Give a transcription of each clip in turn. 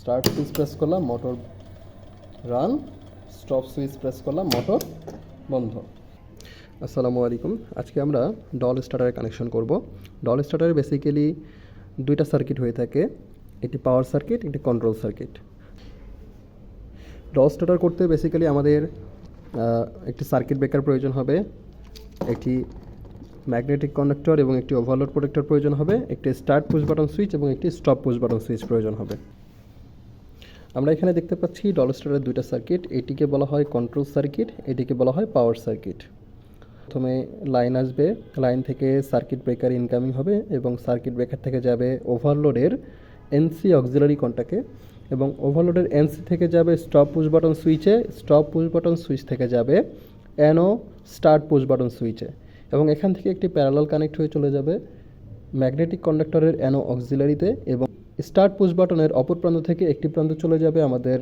Start switch press করলাম, motor run, stop switch press করলাম, motor বন্ধ। আসসালামু আলাইকুম। আজকে আমরা ডল স্টার্টারে কানেকশন করব। ডল স্টার্টারে বেসিক্যালি দুইটা সার্কিট হয়ে থাকে, একটি পাওয়ার সার্কিট একটি কন্ট্রোল সার্কিট ডল স্টার্টার করতে বেসিক্যালি আমাদের একটি সার্কিট ব্রেকার প্রয়োজন হবে, একটি ম্যাগনেটিক কন্ডাক্টর এবং একটি ওভারলোড প্রোটেক্টর প্রয়োজন হবে, একটি স্টার্ট পুশ বাটন সুইচ এবং একটি স্টপ পুশ বাটন সুইচ প্রয়োজন হবে। আমরা এখানে দেখতে পাচ্ছি ডল স্টারের দুইটা সার্কিট এটিকে বলা হয় কন্ট্রোল সার্কিট এটিকে বলা হয় পাওয়ার সার্কিট প্রথমে লাইন আসবে লাইন থেকে সার্কিট ব্রেকার ইনকামিং হবে এবং সার্কিট ব্রেকার থেকে যাবে ওভারলোডের এনসি অক্সিলারি কন্টাকে এবং ওভারলোডের এনসি থেকে যাবে স্টপ পুশ বাটন সুইচে স্টপ পুশ বাটন সুইচ থেকে যাবে এনও স্টার্ট পুশ বাটন সুইচে এবং এখান থেকে একটি প্যারালাল কানেক্ট হয়ে চলে যাবে ম্যাগনেটিক কন্ডাক্টরের অ্যানো অক্সিলারিতে এবং স্টার্ট পুশ বাটনের অপর প্রান্ত থেকে একটি প্রান্ত চলে যাবে আমাদের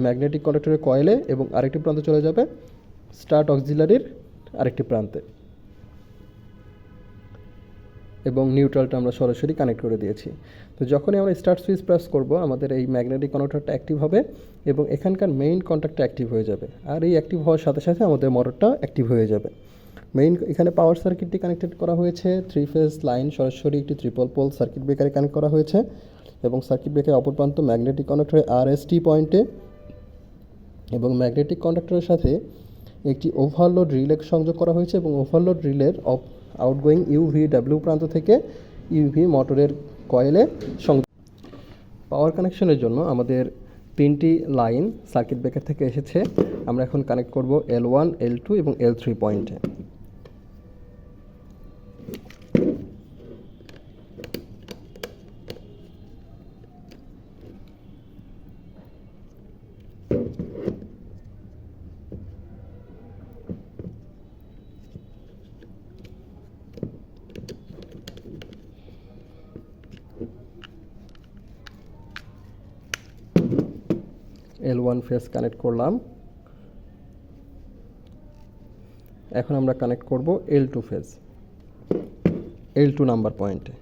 ম্যাগনেটিক কন্ডাক্টরের কয়েলে এবং আরেকটি প্রান্ত চলে যাবে স্টার্ট অক্সিলারির আরেকটি প্রান্তে। এবং নিউট্রালটা আমরা সরাসরি কানেক্ট করে দিয়েছি। তো যখনই আমরা স্টার্ট সুইচ প্রেস করব, আমাদের এই ম্যাগনেটিক কন্ডাক্টরটা অ্যাক্টিভ হবে এবং এখানকার মেইন কন্ট্যাক্টটা অ্যাক্টিভ হয়ে যাবে। আর এই অ্যাক্টিভ হওয়ার সাথে সাথে আমাদের মোটরটা অ্যাক্টিভ হয়ে যাবে। মেইন এখানে পাওয়ার সার্কিটটি কানেক্টেড করা হয়েছে, থ্রি ফেজ লাইন সরাসরি একটি ট্রিপল পোল সার্কিট ব্রেকারে কানেক্ট করা হয়েছে। এবং সার্কিট ব্রেকারের অপর প্রান্ত ম্যাগনেটিক কন্ডাক্টরের আর এস টি পয়েন্টে এবং ম্যাগনেটিক কন্ডাক্টরের সাথে একটি ওভারলোড রিলে সংযোগ করা হয়েছে এবং ওভারলোড রিলের অফ আউটগোয়িং ইউভি ডাব্লিউ প্রান্ত থেকে ইউভি মোটরের কয়েলে সংযোগ পাওয়ার কানেকশনের জন্য আমাদের তিনটি লাইন সার্কিট ব্রেকার থেকে এসেছে। আমরা এখন কানেক্ট করব এল ওয়ান এল টু এবং এল থ্রি পয়েন্টে এল ওয়ান ফেস কানেক্ট করলাম। এখন আমরা কানেক্ট করব L two phase L two number পয়েন্টে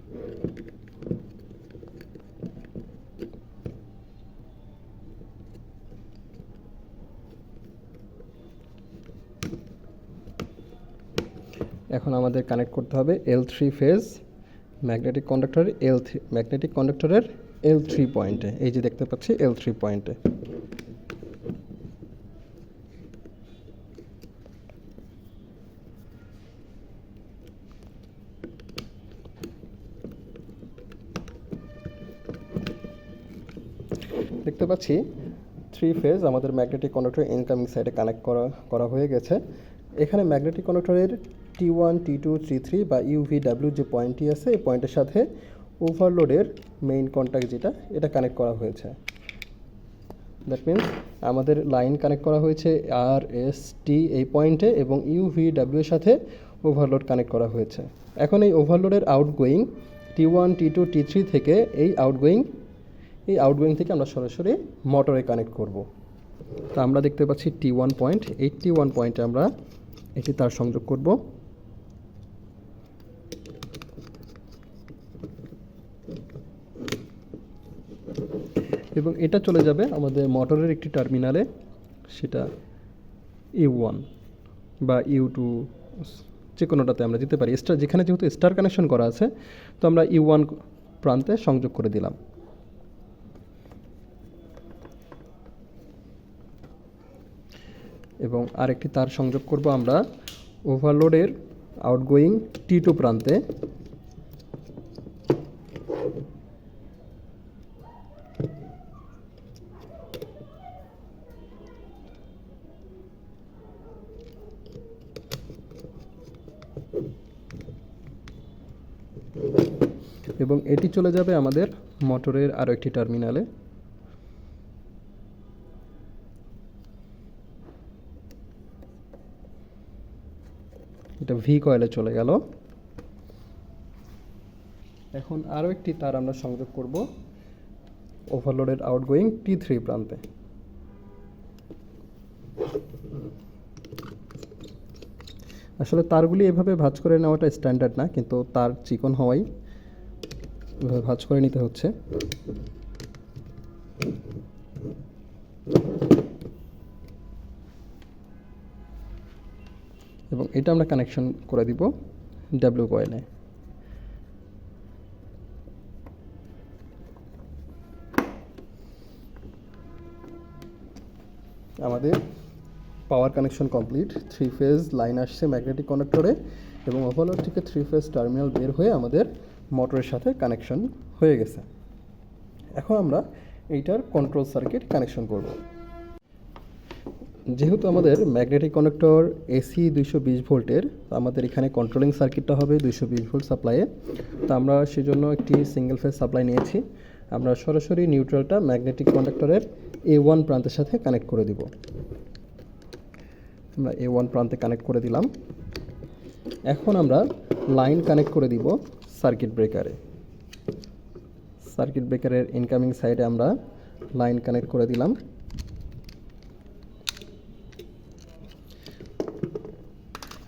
এখন আমাদের কানেক্ট করতে হবে এল থ্রি ফেজ ম্যাগনেটিক কন্ডাক্টরের এল থ্রি ম্যাগনেটিক কন্ডাক্টরের এল থ্রি পয়েন্টে এই যে দেখতে পাচ্ছি এল থ্রি পয়েন্টে দেখতে পাচ্ছি থ্রি ফেজ আমাদের ম্যাগনেটিক কন্ডাক্টর ইনকামিং সাইডে কানেক্ট করা করা হয়ে গেছে। এখানে magnetic কন্ডাক্টরের T one T two three three বা ইউভি ডাব্লিউ যে পয়েন্টটি আছে, এই পয়েন্টের সাথে ওভারলোডের মেইন কন্ট্যাক্ট যেটা, এটা কানেক্ট করা হয়েছে। দ্যাট মিন্স আমাদের লাইন কানেক্ট করা হয়েছে আর এস টি এই পয়েন্টে এবং ইউভি ডাব্লিউ এর সাথে ওভারলোড কানেক্ট করা হয়েছে। এখন এই ওভারলোডের outgoing T one T two T three থেকে এই আউটগোয়িং এই আউটগোয়িং থেকে আমরা সরাসরি মোটরে কানেক্ট করব। তা আমরা দেখতে পাচ্ছি টি ওয়ান পয়েন্ট এই টি ওয়ান পয়েন্টে আমরা একটি তার সংযোগ করব। এবং এটা চলে যাবে আমাদের মোটরের একটি টার্মিনালে সেটা ইউ ওয়ান বা ইউ টু যে কোনোটাতে আমরা দিতে পারি। স্টার যেখানে যেহেতু স্টার কানেকশন করা আছে, তো আমরা ইউ ওয়ান প্রান্তে সংযোগ করে দিলাম। এবং আরেকটি তার সংযোগ করব আমরা ওভারলোডের আউটগোয়িং টি টু প্রান্তে। এবং এটি চলে যাবে আমাদের মোটরের আরও একটি টার্মিনালে। এটা ভি কয়েলে চলে গেল। এখন আরও একটি তার আমরা সংযোগ করব। ওভারলোডের আউটগোয়িং টি থ্রি প্রান্তে। আসলে তারগুলি এভাবে ভাঁজ করে নেওয়াটা স্ট্যান্ডার্ড না, কিন্তু তার চিকন হওয়াই ভাঁজ করে নিতে হচ্ছে। এবং এটা আমরা কানেকশন করে দিব ডাব্লিউ কয়েলে আমাদের power connection complete three phase line আসছে ম্যাগনেটিক কনেক্টরে এবং ওভারলোড থেকে থ্রি ফেজ টার্মিনাল বের হয়ে আমাদের মোটরের সাথে কানেকশন হয়ে গেছে। এখন আমরা এইটার কন্ট্রোল সার্কিট কানেকশন করব। যেহেতু আমাদের ম্যাগনেটিক কানেক্টর এসি দুইশো বিশ ভোল্টের আমাদের এখানে কন্ট্রোলিং সার্কিটটা হবে দুইশো বিশ ভোল্ট সাপ্লাইয়ে তো আমরা সেজন্য একটি সিঙ্গেল ফেজ সাপ্লাই নিয়েছি। আমরা সরাসরি নিউট্রালটা ম্যাগনেটিক কন্ডাক্টরের এ ওয়ান প্রান্তের সাথে কানেক্ট করে দিব। আমরা এ ওয়ান প্রান্তে কানেক্ট করে দিলাম। এখন আমরা লাইন কানেক্ট করে দিব সার্কিট ব্রেকারে সার্কিট ব্রেকারের ইনকামিং সাইডে আমরা লাইন কানেক্ট করে দিলাম।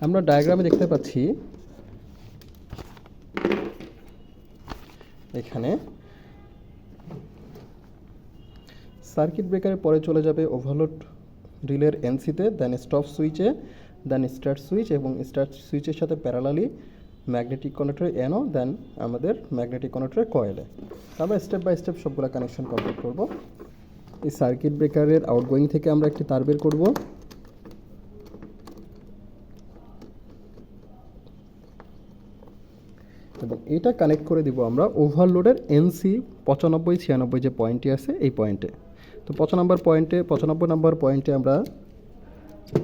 আমরা ডায়াগ্রামে দেখতে পাচ্ছি এখানে সার্কিট ব্রেকারের পরে চলে যাবে ওভারলোড রিলের এনসিতে দেন স্টপ সুইচে দেন স্টার্ট সুইচ এবং স্টার্ট সুইচের সাথে প্যারালালি ম্যাগনেটিক কনেক্টরে এনও দেন আমাদের ম্যাগনেটিক কনেক্টরে কয়েলে আমরা স্টেপ বাই স্টেপ সবগুলো কানেকশন কমপ্লিট করব। এই সার্কিট ব্রেকারের আউটগোয়িং থেকে আমরা একটি তার বের করব। এবং এটা কানেক্ট করে দিব আমরা ওভারলোডের এনসি পঁচানব্বই, ছিয়ানব্বই যে পয়েন্টটি আছে এই পয়েন্টে তো পঁচানব্বই পয়েন্টে পঁচানব্বই নম্বর পয়েন্টে আমরা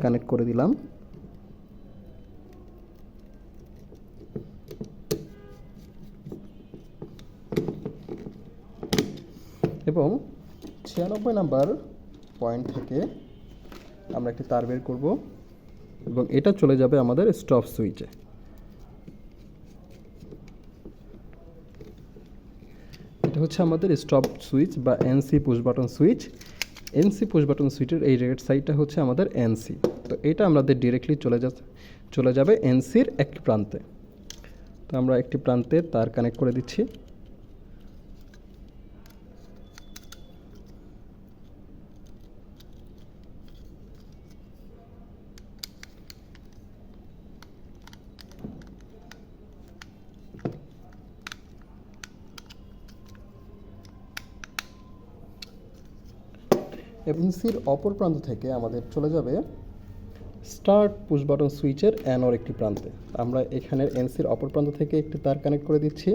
কানেক্ট করে দিলাম। এবং ছিয়ানব্বই নাম্বার পয়েন্ট থেকে আমরা একটি তার বের করব এবং এটা চলে যাবে আমাদের স্টপ সুইচে এটা হচ্ছে আমাদের স্টপ সুইচ বা NC push button switch NC push button সুইচের এই রেড সাইডটা হচ্ছে আমাদের এনসি তো এটা আমাদের ডিরেক্টলি চলে যা চলে যাবে এনসির একটি প্রান্তে। তো আমরা একটি প্রান্তে তার কানেক্ট করে দিচ্ছি। এনসির অপর প্রান্ত থেকে আমাদের চলে যাবে স্টার্ট পুশ বাটন সুইচের অ্যানোর একটি প্রান্তে। আমরা এখানের এনসির অপর প্রান্ত থেকে একটি তার কানেক্ট করে দিচ্ছি।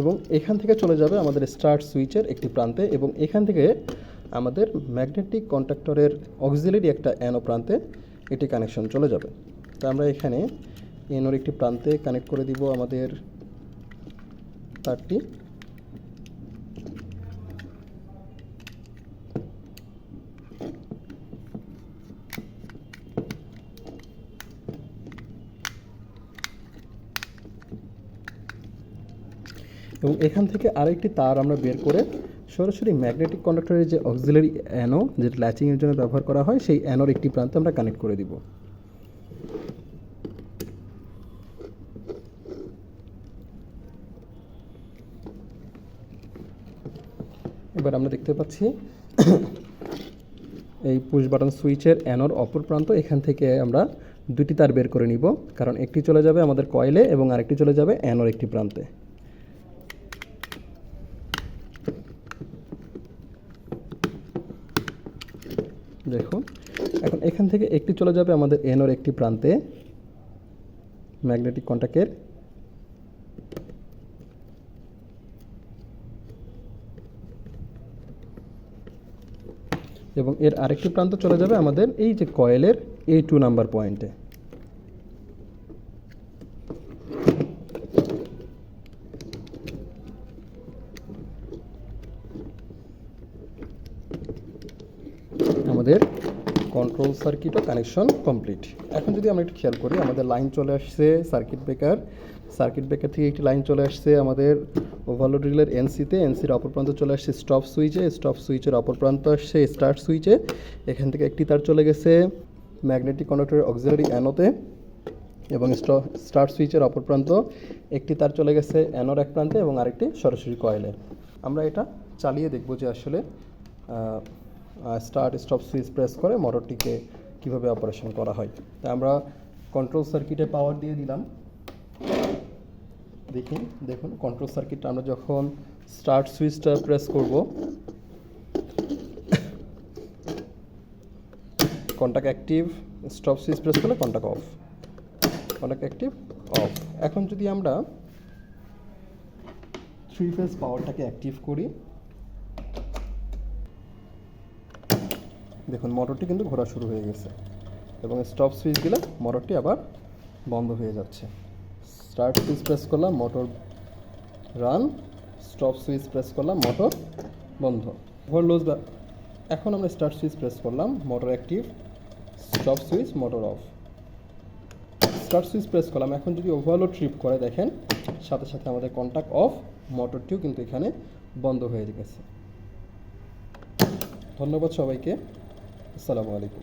এবং এখান থেকে চলে যাবে আমাদের স্টার্ট সুইচের একটি প্রান্তে এবং এখান থেকে আমাদের ম্যাগনেটিক কন্ট্রাক্টরের অক্সিলারি একটা অ্যানো প্রান্তে এটি কানেকশন চলে যাবে। তো আমরা এখানে এনোর একটি প্রান্তে কানেক্ট করে দিব আমাদের তারটি এবং এখান থেকে আরেকটি তার আমরা বের করে সরাসরি ম্যাগনেটিক কন্ডাক্টরের যে অক্সিলারি অ্যানো, যেটা ল্যাচিংয়ের জন্য ব্যবহার করা হয়, সেই অ্যানোর একটি প্রান্তে আমরা কানেক্ট করে দিব। এবার আমরা দেখতে পাচ্ছি এই পুশ বাটন সুইচের অ্যানোর অপর প্রান্ত, এখান থেকে আমরা দুটি তার বের করে নিব, কারণ একটি চলে যাবে আমাদের কয়েলে এবং আরেকটি চলে যাবে অ্যানোর একটি প্রান্তে। দেখুন, এখন এখান থেকে একটি চলে যাবে আমাদের এনোর একটি প্রান্তে ম্যাগনেটিক কন্টাক্টের এবং এর আরেকটি প্রান্ত চলে যাবে আমাদের এই যে কয়েলের এ টু নাম্বার পয়েন্টে আমাদের কন্ট্রোল সার্কিট ও কানেকশন কমপ্লিট এখন যদি আমরা একটু খেয়াল করি, আমাদের লাইন চলে আসছে সার্কিট ব্রেকার সার্কিট ব্রেকার থেকে একটি লাইন চলে আসছে আমাদের ওভারলোড রিলের এনসিতে এনসির অপর প্রান্ত চলে আসছে স্টপ সুইচে স্টপ সুইচের অপর প্রান্ত আসছে স্টার্ট সুইচে এখান থেকে একটি তার চলে গেছে ম্যাগনেটিক কন্ডাক্টরের অক্সিলারি অ্যানোতে এবং স্টার্ট সুইচের অপর প্রান্ত। একটি তার চলে গেছে অ্যানোর এক প্রান্তে এবং আরেকটি সরাসরি কয়েলে আমরা এটা চালিয়ে দেখব যে আসলে স্টার্ট স্টপ সুইচ প্রেস করে মোটরটিকে কীভাবে অপারেশন করা হয়। তাই আমরা কন্ট্রোল সার্কিটে পাওয়ার দিয়ে দিলাম। দেখি, দেখুন কন্ট্রোল সার্কিটটা আমরা যখন স্টার্ট সুইচটা প্রেস করব contact active stop switch press করলে contact off contact active off এখন যদি আমরা থ্রি ফেজ পাওয়ারটাকে অ্যাক্টিভ করি, দেখুন মোটরটি কিন্তু ঘোরা শুরু হয়ে গেছে এবং স্টপ সুইচ দিলে মোটরটি আবার বন্ধ হয়ে যাচ্ছে। স্টার্ট সুইচ প্রেস করলাম motor run stop switch press করলাম মোটর বন্ধ। ওভারলোজ এখন আমরা স্টার্ট সুইচ প্রেস করলাম motor active stop switch motor off start switch press করলাম, এখন যদি ওভারলোড ট্রিপ করে দেখেন, সাথে সাথে আমাদের কন্ট্যাক্ট অফ মোটরটিও কিন্তু এখানে বন্ধ হয়ে গেছে। ধন্যবাদ সবাইকে, আসসালামু আলাইকুম।